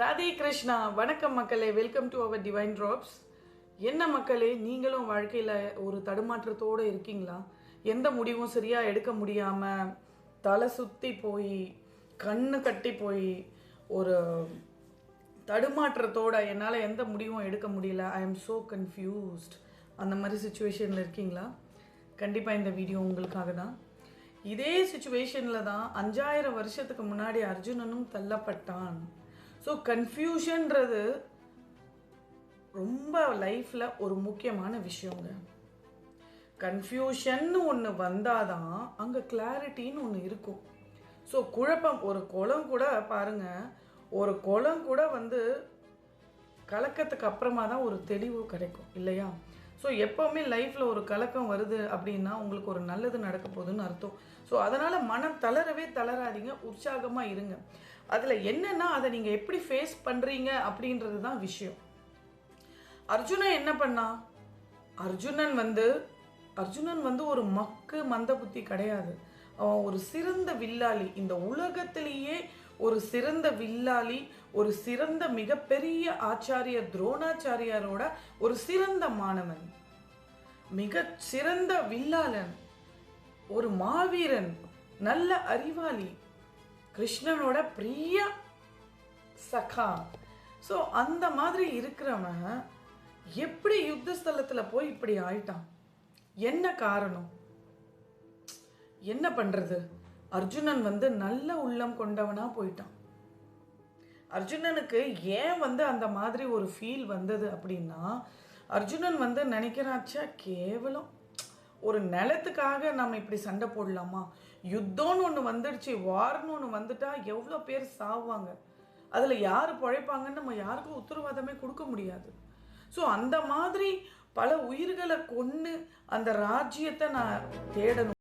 ராதே கிருஷ்ணா வணக்கம் மக்களே. Welcome to our divine drops என்ன மக்களே நீங்களும் வாழ்க்கையில் ஒரு தடுமாற்றத்தோடு இருக்கீங்களா? எந்த முடிவும் சரியாக எடுக்க முடியாமல் தலை சுற்றி போய் கண்ணு கட்டி போய் ஒரு தடுமாற்றத்தோட என்னால் எந்த முடிவும் எடுக்க முடியல. ஐ எம் ஸோ கன்ஃபியூஸ்ட் அந்த மாதிரி சுச்சுவேஷனில் இருக்கீங்களா? கண்டிப்பாக இந்த வீடியோ உங்களுக்காக தான். இதே சுச்சுவேஷனில் தான் அஞ்சாயிரம் வருஷத்துக்கு முன்னாடி அர்ஜுனனும் தள்ளப்பட்டான். ஸோ கன்ஃபியூஷன்றது ரொம்ப லைஃப்பில் ஒரு முக்கியமான விஷயங்க. கன்ஃபியூஷன் ஒன்று வந்தாதான் அங்கே கிளாரிட்டின்னு ஒன்று இருக்கும். ஸோ குழப்பம் ஒரு குளம் கூட பாருங்க. ஒரு குளம் கூட வந்து கலக்கத்துக்கு அப்புறமா தான் ஒரு தெளிவு கிடைக்கும் இல்லையா? ஸோ எப்போவுமே லைஃப்பில் ஒரு கலக்கம் வருது அப்படின்னா உங்களுக்கு ஒரு நல்லது நடக்க போகுதுன்னு அர்த்தம். ஸோ அதனால் மனம் தளரவே தளராதீங்க உற்சாகமாக இருங்க. அதில் என்னென்னா அதை நீங்கள் எப்படி ஃபேஸ் பண்ணுறீங்க அப்படின்றது தான் விஷயம். அர்ஜுனன் என்ன பண்ணா? அர்ஜுனன் வந்து அர்ஜுனன் வந்து ஒரு மக்கு மந்த புத்தி கிடையாது. அவன் ஒரு சிறந்த வில்லாளி. இந்த உலகத்திலேயே ஒரு சிறந்த வில்லாளி ஒரு சிறந்த மிகப்பெரிய ஆச்சாரியர் துரோணாச்சாரியாரோட ஒரு சிறந்த மாணவன். மிக சிறந்த வில்லாளன். ஒரு மாவீரன். நல்ல அறிவாளி. கிருஷ்ணனோட பிரிய சகா. ஸோ அந்த மாதிரி இருக்கிறவன் எப்படி யுத்த ஸ்தலத்தில் போய் இப்படி ஆயிட்டான்? என்ன காரணம்? என்ன பண்றது? அர்ஜுனன் வந்து நல்ல உள்ளம் கொண்டவனா போயிட்டான். அர்ஜுனனுக்கு ஏன் வந்து அந்த மாதிரி ஒரு ஃபீல் வந்தது அப்படின்னா அர்ஜுனன் வந்து நினைக்கிறாச்சா கேவலம். ஒரு நிலத்துக்காக நம்ம இப்படி சண்டை போடலாமா? யுத்தம்னு ஒன்று வந்துடுச்சு வார்னு ஒன்று வந்துட்டா எவ்வளோ பேர் சாவாங்க அதில் யார் பழைப்பாங்கன்னு நம்ம யாருக்கும் உத்தரவாதமே கொடுக்க முடியாது. ஸோ அந்த மாதிரி பல உயிர்களை கொன்று அந்த ராஜ்யத்தை நான் தேடணும்.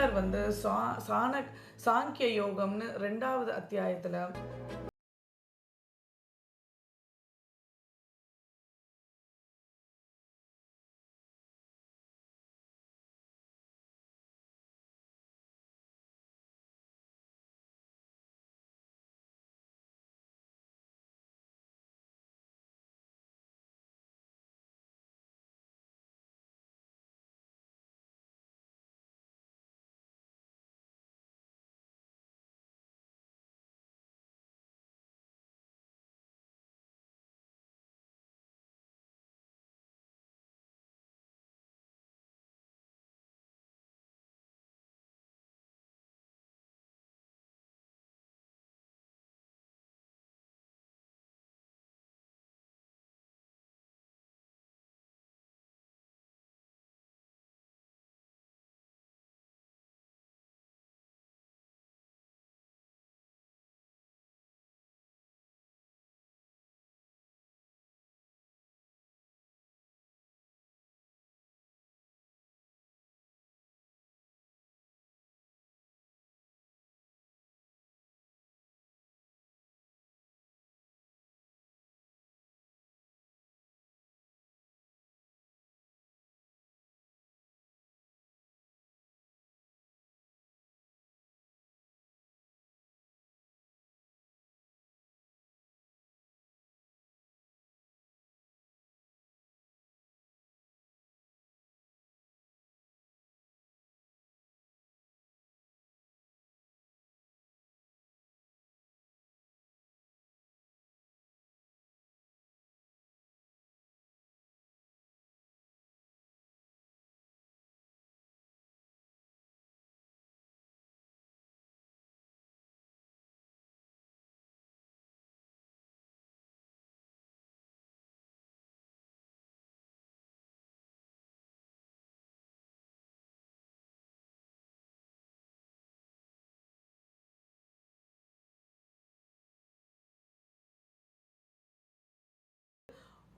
கிருஷ்ணர் வந்து சா சாண சாங்கிய யோகம்னு ரெண்டாவது அத்தியாயத்தில்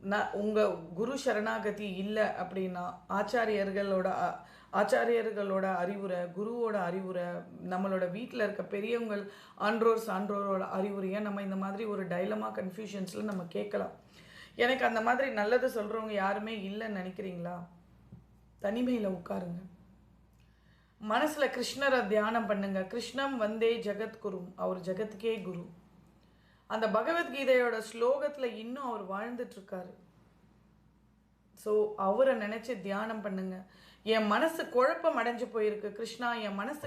நான் உங்கள் குரு சரணாகதி இல்லை அப்படின்னா ஆச்சாரியர்களோட ஆச்சாரியர்களோட அறிவுரை குருவோட அறிவுரை நம்மளோட வீட்டில் இருக்க பெரியவங்கள் ஆன்றோர் சான்றோரோட அறிவுரையை நம்ம இந்த மாதிரி ஒரு டைலமா கன்ஃபியூஷன்ஸில் நம்ம கேட்கலாம். எனக்கு அந்த மாதிரி நல்லது சொல்கிறவங்க யாருமே இல்லைன்னு நினைக்கிறீங்களா? தனிமையில் உட்காருங்க. மனசில் கிருஷ்ணரை தியானம் பண்ணுங்க. கிருஷ்ணம் வந்தே ஜெகத்குரு. அவர் ஜெகத்துக்கே குரு. அந்த பகவத்கீதையோட ஸ்லோகத்தில் இன்னும் அவர் வாழ்ந்துட்டுருக்காரு. ஸோ அவரை நினச்சி தியானம் பண்ணுங்க. என் மனசு குழப்பம் அடைஞ்சு போயிருக்கு. கிருஷ்ணா என் மனசு